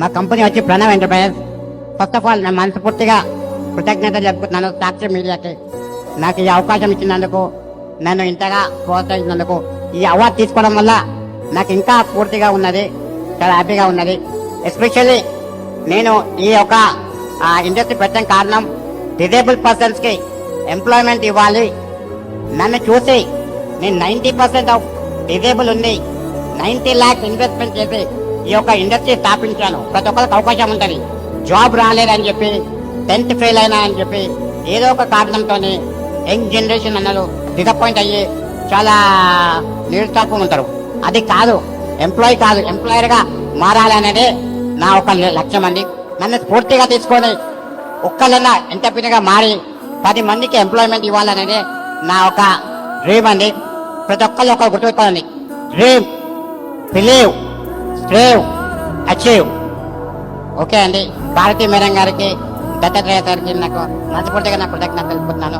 మా కంపెనీ వచ్చి Pranav enterprises. First of all నేను మనస్ఫూర్తిగా కృతజ్ఞత చెప్పుకుంటున్నాను సాక్షి మీడియాకి. నాకు ఈ అవకాశం ఇచ్చినందుకు నన్ను ఇంతగా ప్రోత్సహించినందుకు ఈ అవార్డు తీసుకోవడం వల్ల నాకు ఇంకా పూర్తిగా ఉన్నది చాలా హ్యాపీగా ఉన్నది. ఎస్పెషల్లీ నేను ఈ యొక్క ఇండస్ట్రీ పెట్టడం కారణం డిజేబుల్ పర్సన్స్కి ఎంప్లాయ్మెంట్ ఇవ్వాలి. నన్ను చూసి నేను నైన్టీ పర్సెంట్ ఆఫ్ డిజేబుల్ ఉంది నైంటీ ల్యాక్స్ ఇన్వెస్ట్మెంట్ చేసి ఈ యొక్క ఇండస్ట్రీ స్థాపించాను. ప్రతి ఒక్కరికి అవకాశం ఉంటుంది. జాబ్ రాలేదని చెప్పి టెన్త్ ఫెయిల్ అయినా అని చెప్పి ఏదో ఒక కారణంతో యంగ్ జనరేషన్ అన్నలు డిసప్పాయింట్ అయ్యి చాలా నిరుత్సాహం ఉంటారు. అది కాదు ఎంప్లాయీ కాదు ఎంప్లాయర్గా మారాలనేదే నా ఒక లక్ష్యం అండి. నన్ను స్ఫూర్తిగా తీసుకొని ఒక్కళ్ళన్నా ఎంటర్ప్రీనర్గా మారి పది మందికి ఎంప్లాయ్మెంట్ ఇవ్వాలనేది నా ఒక డ్రీమ్ అండి. ప్రతి ఒక్కళ్ళు ఒక గుర్తుపెట్టుకోండి dream believe. Strive achieve. Okay అండి. భారతీ మేడం గారికి దత్తాత్రేయ గారికి నాకు మనస్ఫూర్తిగా నా కృతజ్ఞత తెలుపుతున్నాను.